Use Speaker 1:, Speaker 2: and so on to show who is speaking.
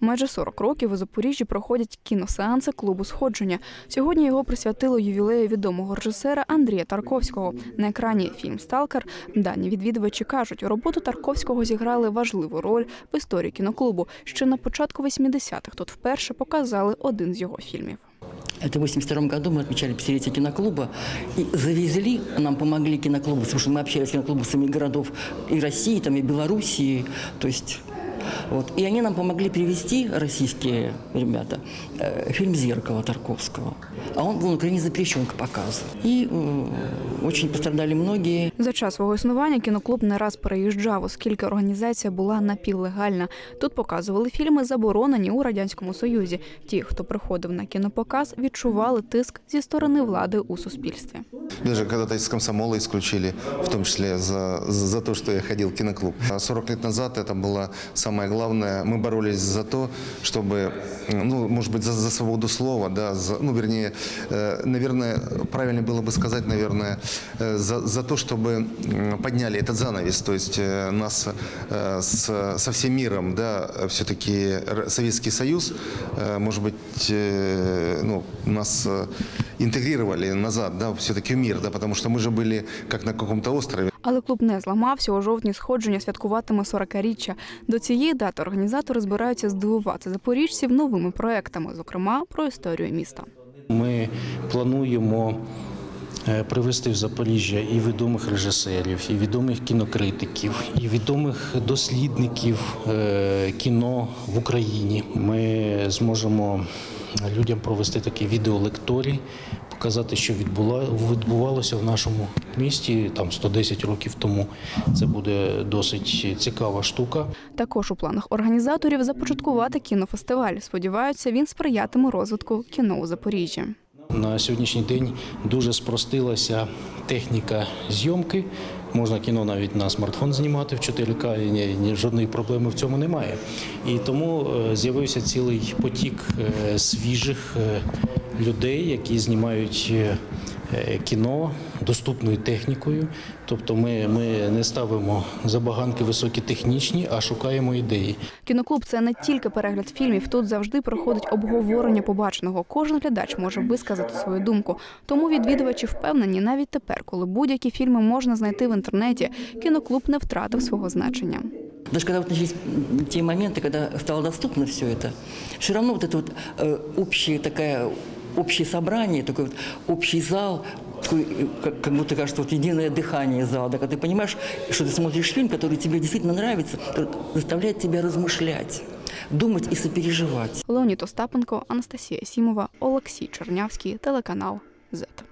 Speaker 1: Майже 40 років у Запоріжжі проходять кіносеанси клубу сходження. Сьогодні його присвятили ювілею відомого режисера Андрія Тарковського. На екрані фільм Сталкер. Дані відвідувачі кажуть, у роботу Тарковського зіграли важливу роль в історії кіноклубу. Ще на початку 80-х тут вперше показали один з його фільмів.
Speaker 2: Это в 82 году мы отмечали 50 киноклуба и завезли, нам помогли киноклубы, потому что мы общались с киноклубами городов и России, там, и Белоруссии, то есть вот. И они нам помогли привести, российские ребята, э, фильм «Зеркало» Тарковского. А он был на Украине запрещен к показу. И э, очень пострадали многие.
Speaker 1: За час свого існування кіноклуб не раз переїжджав, оскільки організація була напівлегальна. Тут показували фільми, заборонені у радянському союзі. Ті, хто приходив на кінопоказ, відчували тиск зі сторони влади у суспільстві.
Speaker 3: Даже когда-то из комсомола исключили, в том числе за, за то, что я ходил в киноклуб. А 40 лет назад это было самое главное. Мы боролись за то, чтобы, ну, может быть, за, за свободу слова, да, за, ну, вернее, э, наверное, правильно было бы сказать, наверное, э, за, за то, чтобы подняли этот занавес, то есть э, нас э, с, со всем миром, да, все-таки Советский Союз, э, может быть, э, ну, нас э, интегрировали назад, да, все-таки в мир, да, потому что мы же были как на каком-то острове.
Speaker 1: Але клуб не зламався. У жовтні сходження святкуватиме 40-річчя. До цієї дати організатори збираються здивувати запоріжців новими проектами, зокрема про історію міста.
Speaker 4: Ми плануємо е, привезти в Запоріжжя і відомих режисерів, і відомих кінокритиків, і відомих дослідників е, кіно в Україні. Ми зможемо людям провести такі відеолекторії, показати, що відбувалося в нашому місті там 110 років тому. Це буде досить цікава штука.
Speaker 1: Також у планах організаторів започаткувати кінофестиваль. Сподіваються, він сприятиме розвитку кіно у Запоріжжі.
Speaker 4: На сьогоднішній день дуже спростилася техніка зйомки. Можна кіно навіть на смартфон знімати в 4К, і ні, ні, жодної проблеми в цьому немає. І тому е, з'явився цілий потік е, свіжих е, людей, які знімають е, е, кіно доступною технікою. Тобто ми, ми не ставимо забаганки високі технічні, а шукаємо ідеї.
Speaker 1: Кіноклуб це не тільки перегляд фільмів. Тут завжди проходить обговорення побаченого. Кожен глядач може висказати свою думку. Тому відвідувачі впевнені, навіть тепер, коли будь-які фільми можна знайти в інтернеті, кіноклуб не втратив свого значення.
Speaker 2: Даже когда вот начались м, те моменты, когда стало доступно все это, все равно вот это вот э, общее такое, общее собрание, такой вот общий зал, такой, э, как, как будто кажется, вот единое дыхание зала, да, когда ты понимаешь, что ты смотришь фильм, который тебе действительно нравится, который заставляет тебя размышлять, думать и сопереживать.
Speaker 1: Леонід Остапенко, Анастасія Сімова, Олексій Чернявський, телеканал ЗЕТ.